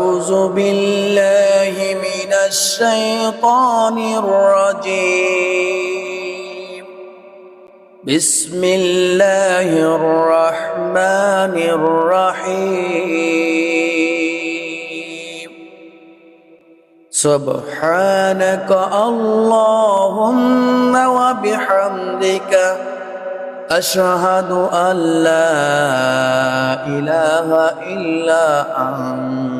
أعوذ بالله من الشيطان الرجيم. بسم الله الرحمن الرحيم. سبحانك اللهم وبحمدك أشهد أن لا إله إلا أنت.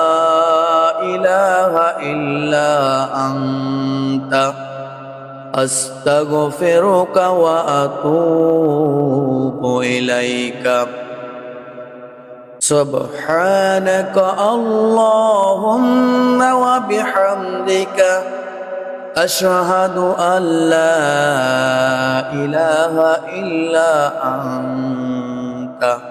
إله إلا أنت أستغفرك وأتوب إليك سبحانك اللهم وبحمدك أشهد أن لا إله إلا أنت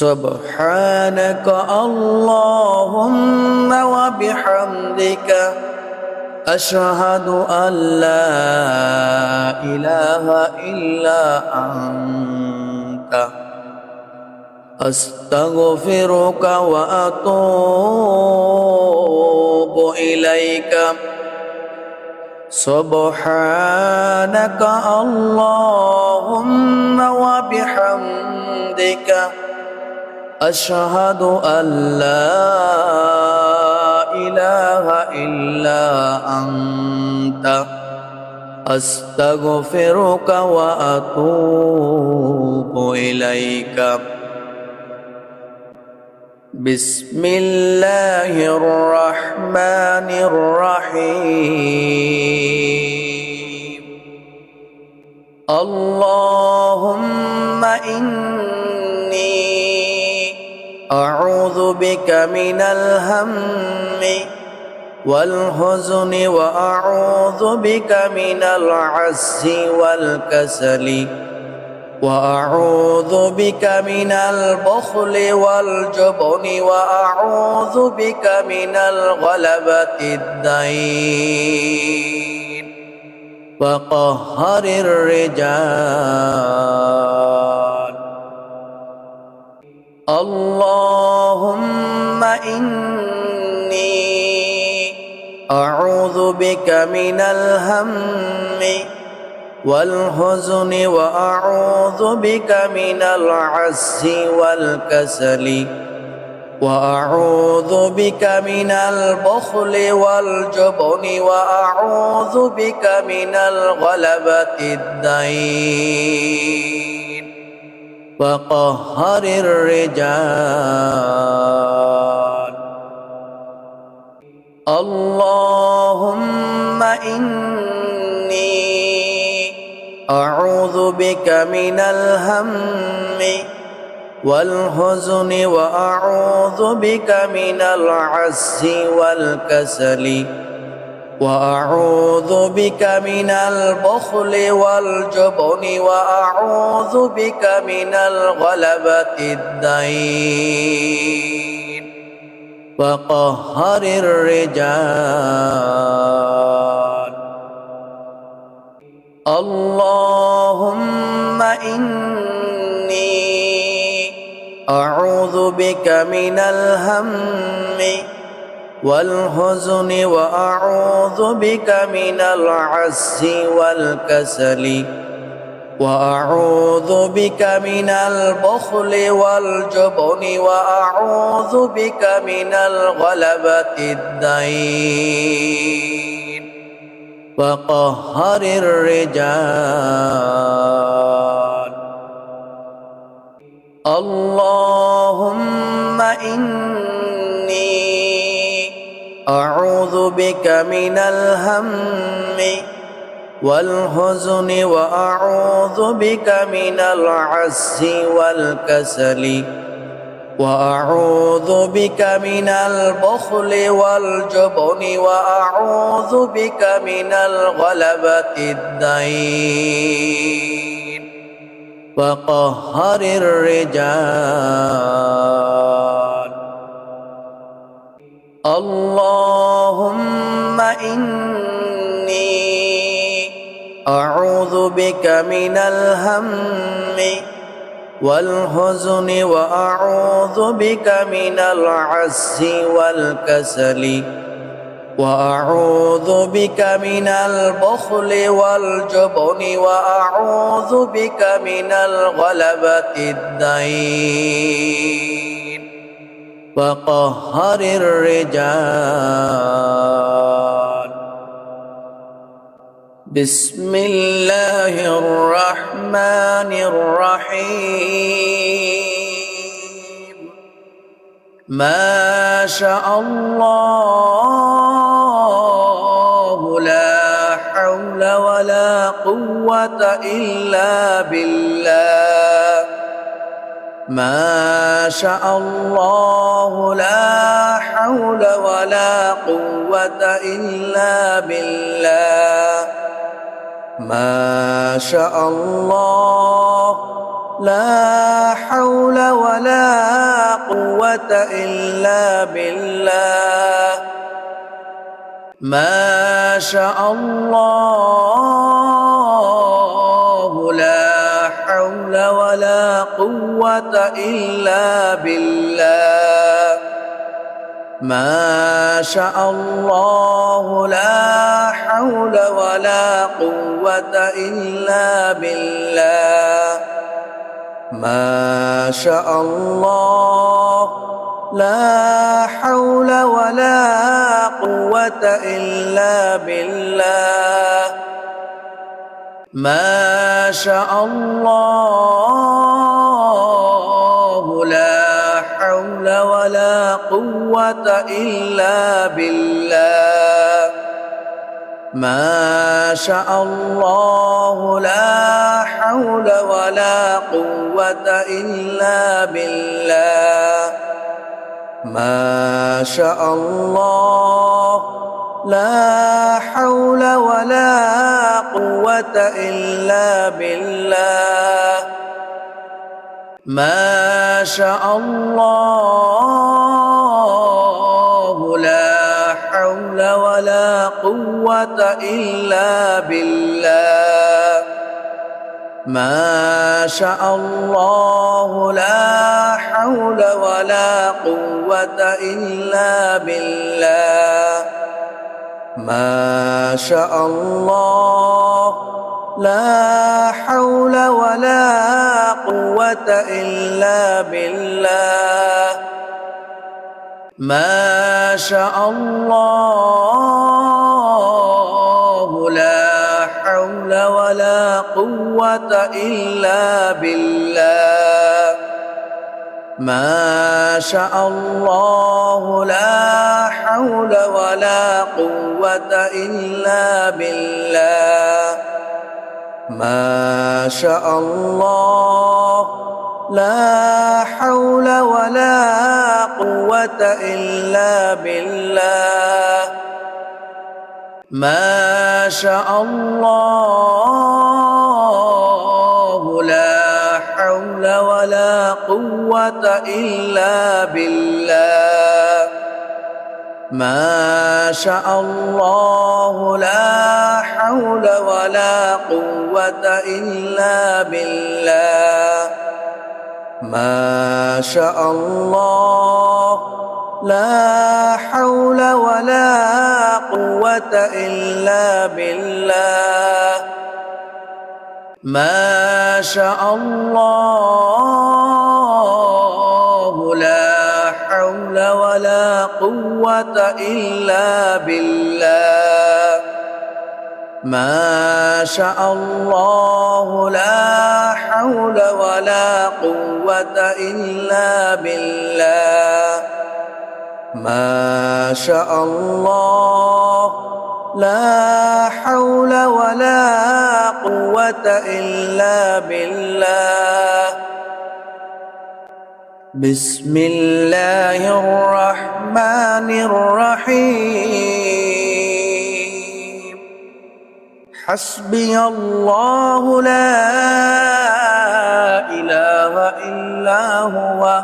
سبحانك اللهم وبحمدك أشهد أن لا إله إلا أنت أستغفرك وأتوب إليك سبحانك اللهم أشهد أن لا إله إلا أنت. أستغفرك وأتوب إليك. بسم الله الرحمن الرحيم. اللهم إني أعوذ بك من الهم والحزن وأعوذ بك من العز والكسل وأعوذ بك من البخل والجبن وأعوذ بك من الغلبة الدين وقهر الرجال اللهم إني أعوذ بك من الهم والحزن وأعوذ بك من العز والكسل وأعوذ بك من البخل والجبن وأعوذ بك من الغلبة الدين. وقهر الرجال. اللهم إني أعوذ بك من الهم والحزن وأعوذ بك من العز والكسل. وأعوذ بك من البخل والجبن وأعوذ بك من الغلبة الدين وقهر الرجال اللهم إني أعوذ بك من الهم والحزن وأعوذ بك من العز والكسل وأعوذ بك من البخل والجبن وأعوذ بك من الغلبة الدين. وقهر الرجال. اللهم إني أعوذ بك من الهم والحزن وأعوذ بك من العز والكسل وأعوذ بك من البخل والجبن وأعوذ بك من الغلبة الدين وقهر الرجال اللهم إني أعوذ بك من الهم والحزن وأعوذ بك من العز والكسل وأعوذ بك من البخل والجبن وأعوذ بك من الغلبة الدين. وقهر الرجال. بسم الله الرحمن الرحيم. ما شاء الله لا حول ولا قوة إلا بالله. ما شاء الله لا حول ولا قوة إلا بالله. ما شاء الله لا حول ولا قوة إلا بالله. ما شاء الله ولا قوة إلا بالله. ما شاء الله لا حول ولا قوة إلا بالله. ما شاء الله لا حول ولا قوة إلا بالله. ما شاء الله لا حول ولا قوة إلا بالله. ما شاء الله لا حول ولا قوة إلا بالله. ما شاء الله لا حول ولا قوة إلا بالله. ما شاء الله لا حول ولا قوة إلا بالله. ما شاء الله لا حول ولا قوة إلا بالله. ما شاء الله لا حول ولا قوة إلا بالله. ما شاء الله لا حول ولا قوة إلا بالله. ما شاء الله لا حول ولا قوة إلا بالله. ما شاء الله لا حول ولا قوة إلا بالله. ما شاء الله لا ولا قوة إلا بالله. ما شاء الله لا حول ولا قوة إلا بالله. ما شاء الله لا حول ولا قوة إلا بالله. ما شاء الله لا حول ولا قوة إلا بالله. ما شاء الله لا حول ولا قوة إلا بالله. ما شاء الله لا حول ولا قوة إلا بالله. بسم الله الرحمن الرحيم. حسبي الله لا إله إلا هو.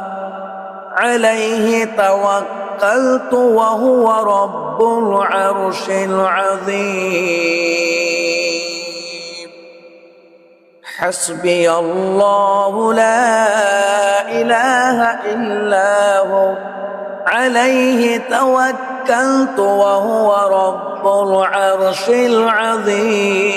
عليه توكلت وهو رب العرش العظيم. حسبي الله لا إله إلا هو. عليه توكلت وهو رب العرش العظيم.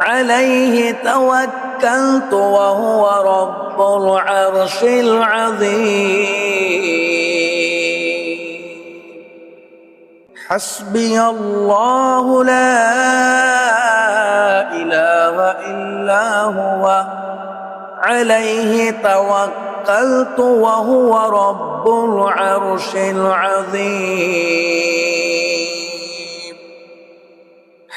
عليه توكلت وهو رب العرش العظيم. حسبي الله لا إله إلا هو. عليه توكلت وهو رب العرش العظيم.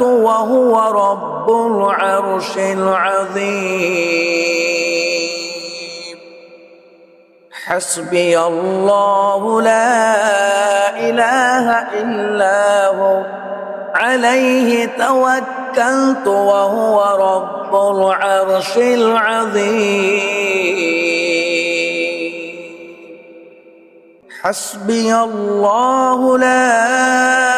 وهو رب العرش العظيم. حسبي الله لا إله إلا هو. عليه توكلت وهو رب العرش العظيم. حسبي الله لا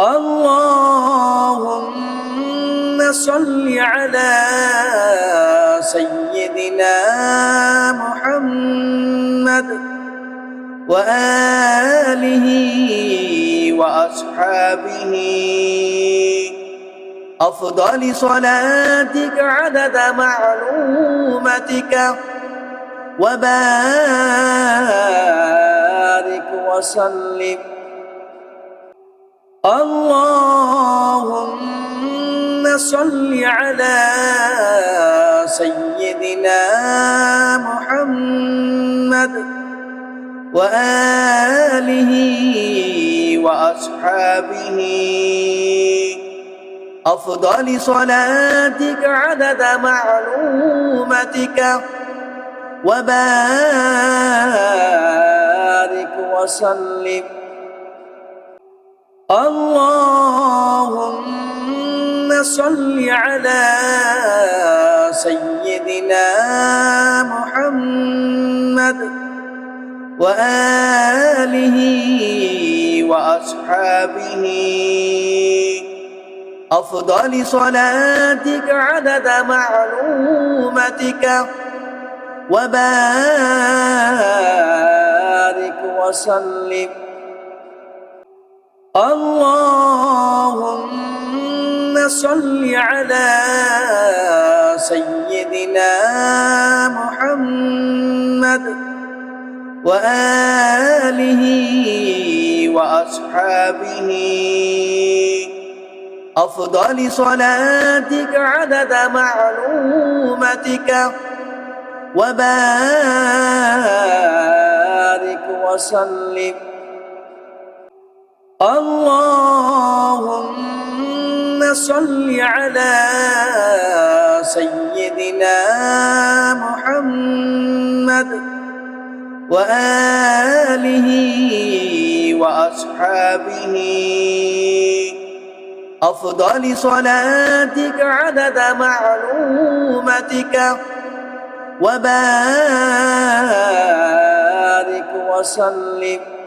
اللهم صل على سيدنا محمد وآله وأصحابه. أفضل صلاتك عدد معلومتك وبارك وسلم. اللهم صل على سيدنا محمد وآله وأصحابه. أفضل صلاتك عدد معلومتك وبارك وسلم. اللهم صل على سيدنا محمد وآله وأصحابه. أفضل صلاتك عدد معلومتك وبارك وسلم. اللهم صل على سيدنا محمد وآله وأصحابه. أفضل صلاتك عدد معلومتك وبارك وسلم. اللهم صل على سيدنا محمد وآله وأصحابه. أفضل صلاتك عدد معلومتك وبارك وسلم.